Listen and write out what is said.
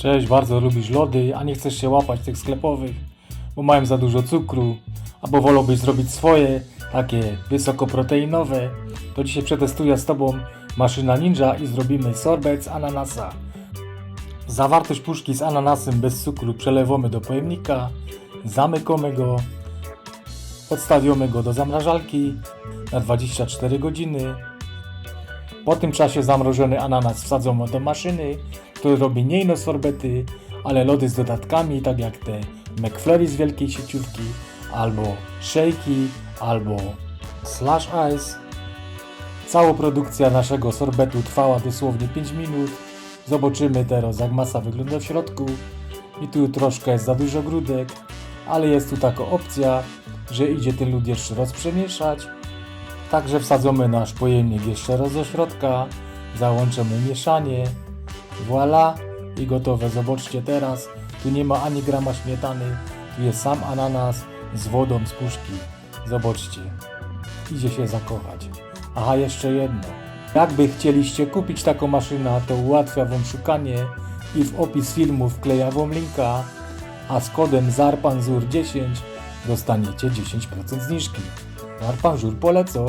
Cześć, bardzo lubisz lody, a nie chcesz się łapać tych sklepowych, bo mają za dużo cukru, albo wolałbyś zrobić swoje, takie wysokoproteinowe, to dzisiaj przetestuję z Tobą maszyna Ninja i zrobimy sorbet z ananasa. Zawartość puszki z ananasem bez cukru przelewamy do pojemnika, zamykamy go, odstawiamy go do zamrażalki na 24 godziny. Po tym czasie zamrożony ananas wsadzamy do maszyny, który robi nie ino sorbety, ale lody z dodatkami, tak jak te McFlurry z wielkiej sieciówki, albo shake'i, albo slash ice. Cała produkcja naszego sorbetu trwała dosłownie 5 minut. Zobaczymy teraz jak masa wygląda w środku. I tu troszkę jest za dużo grudek, ale jest tu taka opcja, że idzie ten lód jeszcze raz przemieszać. Także wsadzamy nasz pojemnik jeszcze raz do środka, załączymy mieszanie, voila i gotowe. Zobaczcie teraz, tu nie ma ani grama śmietany, tu jest sam ananas z wodą z puszki. Zobaczcie, idzie się zakochać. Aha, jeszcze jedno. Jakby chcieliście kupić taką maszynę, to ułatwia Wam szukanie i w opis filmu wkleja Wam linka, a z kodem ZARPANZUR10 dostaniecie 10% zniżki. ZARPANZUR polecą.